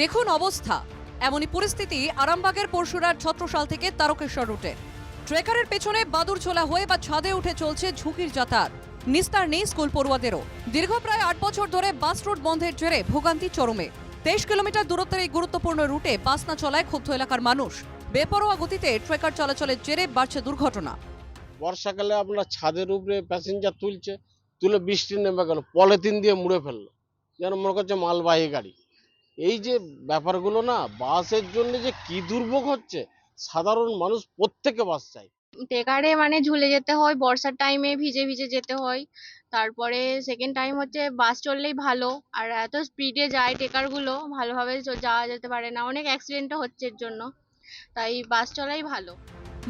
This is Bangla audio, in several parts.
দেখুন অবস্থা। এমনই পরিস্থিতি আরামবাগের পরশুরার ছত্রসাল থেকে তারকেশ্বর রুটে। ট্রেকারের পেছনে বাদুর ছোলা হয়ে বা ছাদে উঠে চলছে ঝুঁকির যাতায়াত। নিস্তার নেই স্কুল পড়ুয়াদেরও। দীর্ঘ প্রায় আট বছর ধরে বাস রুট বন্ধের জেরে ভোগান্তি চরমে। তেইশ কিলোমিটার দূরত্বের এই গুরুত্বপূর্ণ রুটে বাস না চলায় ক্ষুব্ধ এলাকার মানুষ। বেপরোয়া গতিতে ট্রেকার চলাচলের জেরে বাড়ছে দুর্ঘটনা। বর্ষাকালে আপনার ছাদের উপরে প্যাসেঞ্জার তুলছে, তুলে বৃষ্টি নেমে গেল, পলিথিন দিয়ে মুড়ে ফেলল। যেন মনে করছে মালবাহী গাড়ি। এই যে ব্যাপারগুলো না বাসের জন্য যে কি দুর্ভোগ হচ্ছে সাধারণ মানুষ প্রত্যেকে বাস চায়। টেকারে মানে ঝুলে যেতে হয় বর্ষার টাইমে ভিজে ভিজে যেতে হয়। তারপরে সেকেন্ড টাইম হচ্ছে বাস চললেই ভালো আর এত স্পিডে যায় টেকারগুলো ভালোভাবে যাওয়া যেতে পারে না। অনেক অ্যাক্সিডেন্টও হচ্ছে এর জন্য তাই বাস চলাই ভালো।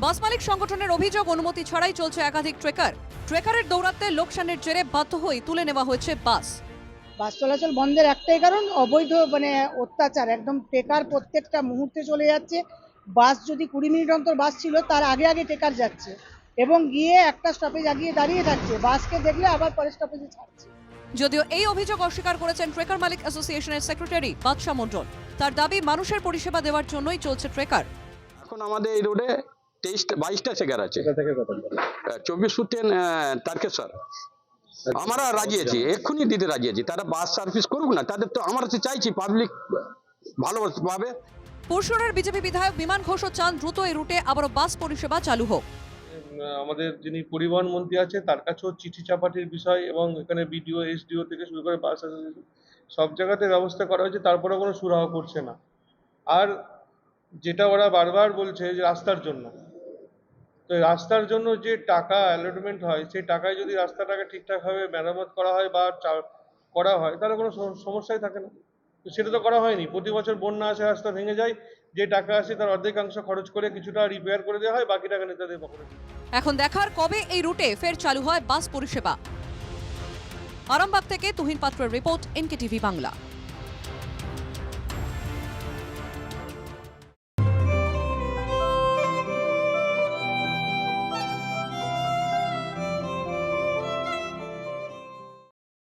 বাস মালিক সংগঠনের অভিযোগ অনুমতি ছাড়াই চলছে একাধিক ট্রেকার। ট্রেকারের দৌরাত্মে লোকসানের জেরে বাধ্য হয়ে তুলে নেওয়া হয়েছে বাস। বাস চলাচল বন্ধের একটাই কারণ অবৈধ মানে অত্যাচার। একদম টেকার প্রত্যেকটা মুহূর্তে চলে যাচ্ছে। বাস যদি কুড়ি মিনিট অন্তর বাস ছিল তার আগে আগে টেকার যাচ্ছে এবং গিয়ে একটা স্টপেজ আগিয়ে দাঁড়িয়ে থাকছে। বাসকে দেখলে আবার পরের স্টপেজে ছাড়ছে। যদিও এই অভিযোগ অস্বীকার করেছেন ট্রেকার মালিক অ্যাসোসিয়েশনের সেক্রেটারি বাদশা মন্ডল তার দাবি মানুষের পরিষেবা দেওয়ার জন্যই চলছে ট্রেকার। এখন আমাদের এই রোডে তেইশটা বাইশটা চেকার আছে। চব্বিশ ফুটেন তারকেশ্বর। আমরা রাজি আছি এক্ষুনি দিতে রাজি আছি। তারা বাস সার্ভিস করুক না তাদের তো আমরা তো চাইছি পাবলিক ভালো পাবে। পরশুরার বিজেপি বিধায়ক বিমান ঘোষও চান দ্রুত এই রুটে আবারও বাস পরিষেবা চালু হোক। আমাদের যিনি পরিবহন মন্ত্রী আছে তার কাছেও চিঠি চাপাটির বিষয় এবং এখানে বিডিও এসডিও থেকে শুরু করে বাস সব জায়গাতে ব্যবস্থা করা হয়েছে তারপরে কোনো সুরাহ করছে না। আর যেটা ওরা বারবার বলছে যে রাস্তার জন্য। তো রাস্তার জন্য যে টাকা অ্যালটমেন্ট হয়, সেই টাকায় যদি রাস্তাটাকে ঠিকঠাকভাবে মেরামত করা হয় বা করা হয়, তাহলে কোনো সমস্যাই থাকে না। তো সেটা তো করা হয়নি। প্রতি বছর বন্যা আসে, রাস্তা ভেঙে যায়, যে টাকা আসে তার অর্ধেকাংশ খরচ করে কিছুটা রিপেয়ার করে দেওয়া হয় বাকি টাকা নেতাদের পকেটে এখন দেখার কবে এই রুটে ফের চালু হয় বাস পরিষেবা। আরামবাগ থেকে তুহিন পাত্রের রিপোর্ট এনকে টিভি বাংলা।